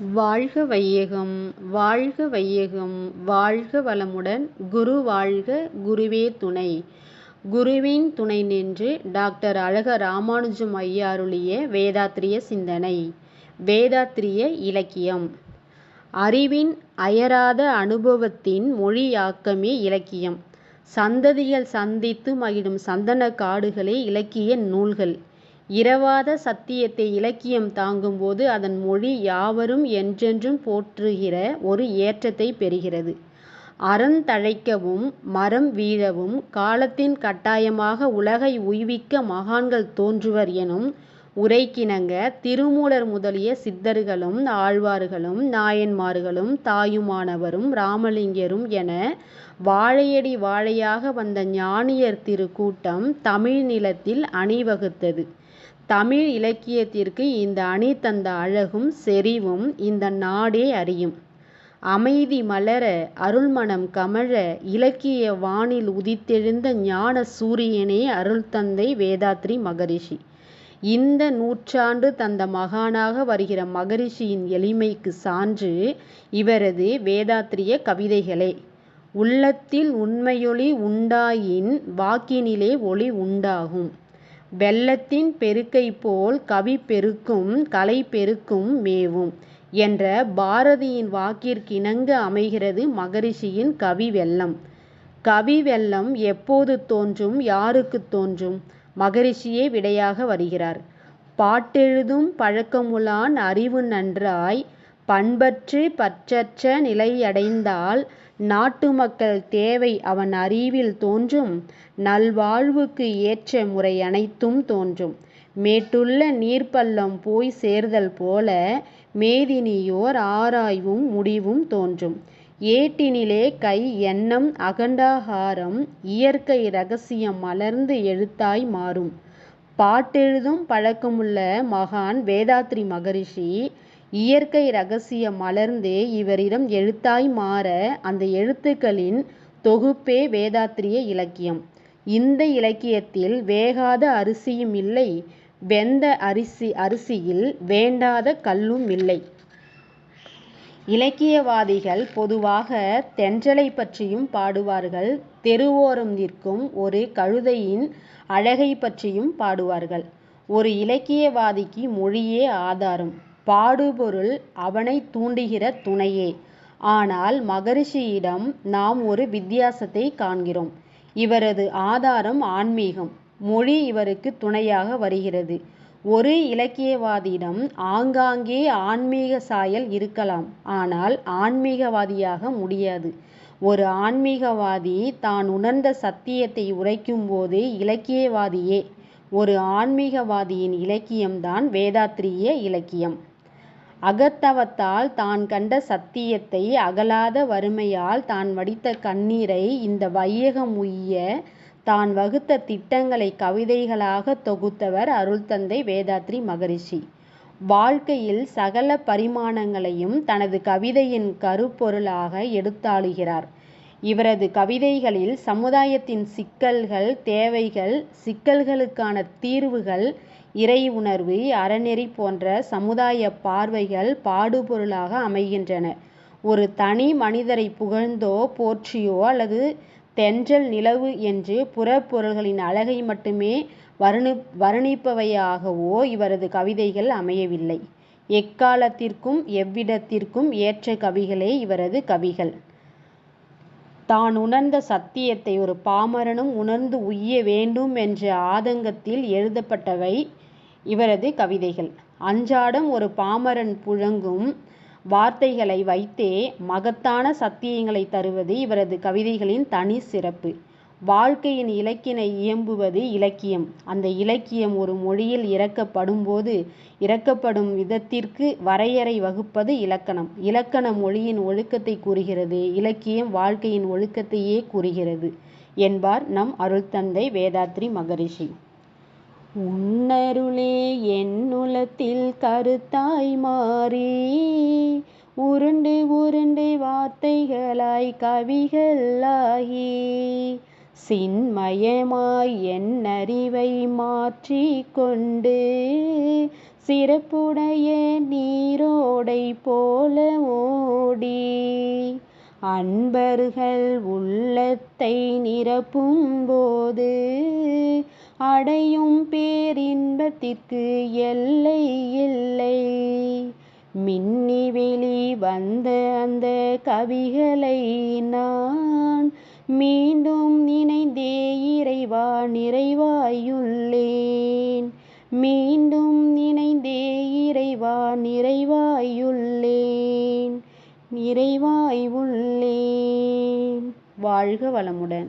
வாழ்க வையகம் வாழ்க வையகம் வாழ்க வளமுடன் குரு வாழ்க குருவே துணை. குருவின் துணை நின்று டாக்டர் அழக ராமானுஜம் ஐயா அருளிய வேதாத்திரிய சிந்தனை வேதாத்திரிய இலக்கியம். அறிவின் அயராத அனுபவத்தின் மொழியாக்கமே இலக்கியம். சந்ததிகள் சந்தித்து மகிழும் சந்தன காடுகளே இலக்கிய நூல்கள். இரவாத சத்தியத்தை இலக்கியம் தாங்கும்போது அதன் மொழி யாவரும் என்றென்றும் போற்றுகிற ஒரு ஏற்றத்தை பெறுகிறது. அறந்தழைக்கவும் மரம் வீழவும் காலத்தின் கட்டாயமாக உலகை உய்விக்க மகான்கள் தோன்றுவர் எனும் உரைக்கிணங்க திருமூலர் முதலிய சித்தர்களும் ஆழ்வார்களும் நாயன்மார்களும் தாயுமானவரும் ராமலிங்கரும் என வாழையடி வாழையாக வந்த ஞானியர் திருக்கூட்டம் தமிழ் நிலத்தில் அணிவகுத்தது. தமிழ் இலக்கியத்திற்கு இந்த அணி தந்த அழகும் செறிவும் இந்த நாடே அறியும். அமைதி மலர அருள்மணம் கமழ இலக்கிய வானில் உதித்தெழுந்த ஞான சூரியனே அருள்தந்தை வேதாத்ரி மகரிஷி. இந்த நூற்றாண்டு தந்த மகானாக வருகிற மகரிஷியின் எளிமைக்கு சான்று இவரது வேதாத்திரிய கவிதைகளே. உள்ளத்தில் உண்மையொளி உண்டாயின் வாக்கினிலே ஒளி உண்டாகும். வெள்ளத்தின் பெருக்கைப் போல் கவி பெருக்கும் கலை பெருக்கும் மேவும் என்ற பாரதியின் வாக்கிற்கிணங்க அமைகிறது மகரிஷியின் கவி வெள்ளம். கவி வெள்ளம் எப்போது தோன்றும் யாருக்குத் தோன்றும்? மகரிஷியே விடையாக வருகிறார். பாட்டெழுதும் பழக்கமுளான் அறிவு நன்றாய் பண்பற்று பற்றற்ற நிலையடைந்தால் நாட்டு மக்கள் தேவை அவன் அறிவில் தோன்றும் நல்வாழ்வுக்கு ஏற்ற முறை அனைத்தும் தோன்றும். மேட்டுள்ள நீர்ப்பள்ளம் போய்ச் சேர்தல் போல மேதினியோர் ஆராய்வும் முடிவும் தோன்றும். ஏட்டினிலே கை எண்ணம் அகண்டாகாரம் இயற்கை ரகசியம் மலர்ந்து எழுத்தாய் மாறும். பாட்டெழுதும் பழக்கமுள்ள மகான் வேதாத்ரி மகரிஷி இயற்கை ரகசியம் மலர்ந்து இவரிடம் எழுத்தாய் மாற அந்த எழுத்துக்களின் தொகுப்பே வேதாத்திரிய இலக்கியம். இந்த இலக்கியத்தில் வேகாத அரிசியும் இல்லை வெந்த அரிசியில் வேண்டாத கல்லுமில்லை. இலக்கியவாதிகள் பொதுவாக தென்றலைப் பற்றியும் பாடுவார்கள் தெருவோரம் நிற்கும் ஒரு கழுதையின் அழகைப் பற்றியும் பாடுவார்கள். ஒரு இலக்கியவாதிக்கு மொழியே ஆதாரம் பாடுபொருள் அவனைத் தூண்டுகிற துணையே. ஆனால் மகரிஷியிடம் நாம் ஒரு வித்தியாசத்தைக் காண்கிறோம். இவரது ஆதாரம் ஆன்மீகம். மொழி இவருக்கு துணையாக வருகிறது. ஒரு இலக்கியவாதியிடம் ஆங்காங்கே ஆன்மீக சாயல் இருக்கலாம். ஆனால் ஆன்மீகவாதியாக முடியாது. ஒரு ஆன்மீகவாதி தான் உணர்ந்த சத்தியத்தை உரைக்கும்போது இலக்கியவாதியே. ஒரு ஆன்மீகவாதியின் இலக்கியம்தான் வேதாத்திரிய இலக்கியம். அகத்தவத்தால் தான் கண்ட சத்தியத்தை அகலாத வறுமையால் தான் வடித்த கண்ணீரை இந்த வையகம் உய்ய தான் வகுத்த திட்டங்களை கவிதைகளாக தொகுத்தவர் அருள்தந்தை வேதாத்ரி மகரிஷி. வாழ்க்கையில் சகல பரிமாணங்களையும் தனது கவிதையின் கருப்பொருளாக எடுத்தாளுகிறார். இவரது கவிதைகளில் சமுதாயத்தின் சிக்கல்கள் தேவைகள் சிக்கல்களுக்கான தீர்வுகள் இறை உணர்வு அறநெறி போன்ற சமுதாயப் பார்வைகள் பாடுபொருளாக அமைகின்றன. ஒரு தனி மனிதரை புகழ்ந்தோ போற்றியோ அல்லது தென்றல் நிலவு என்று புறப்பொருள்களின் அழகை மட்டுமே வர்ணிப்பவையாகவோ இவரது கவிதைகள் அமையவில்லை. எக்காலத்திற்கும் எவ்விடத்திற்கும் ஏற்ற கவிகளே இவரது கவிகள். தான் உணர்ந்த சத்தியத்தை ஒரு பாமரனும் உணர்ந்து உய்ய வேண்டும் என்ற ஆதங்கத்தில் எழுதப்பட்டவை இவரது கவிதைகள். அன்றாடம் ஒரு பாமரன் புழங்கும் வார்த்தைகளை வைத்தே மகத்தான சத்தியங்களை தருவது இவரது கவிதைகளின் தனி சிறப்பு. வாழ்க்கையின் இலக்கினை இயம்புவது இலக்கியம். அந்த இலக்கியம் ஒரு மொழியில் இறக்கப்படும்போது இறக்கப்படும் விதத்திற்கு வரையறை வகுப்பது இலக்கணம். இலக்கண மொழியின் ஒழுக்கத்தை கூறுகிறது இலக்கியம் வாழ்க்கையின் ஒழுக்கத்தையே கூறுகிறது என்பார் நம் அருள்தந்தை வேதாத்ரி மகரிஷி. உன்னருளே என்னுளத்தில் கருத்தாய் மாறி. உருண்டு உருண்டு வார்த்தைகளாய் கவிகளாகி. சின்மயமாய் என்னறிவை மாற்றிக் கொண்டு சிறப்புடைய நீரோடை போல ஓடி. அன்பர்கள் உள்ளத்தை நிரப்பும்போது அடையும் பேரின்பத்திற்கு எல்லை இல்லை. மின்னி வெளி வந்த அந்த கவிகளை நான் மீண்டும் நினைந்தே இறைவா நிறைவாயுள்ளேன். மீண்டும் நினைந்தே இறைவா நிறைவாயுள்ளேன். நிறைவாய் உள்ளேன். வாழ்க வளமுடன்.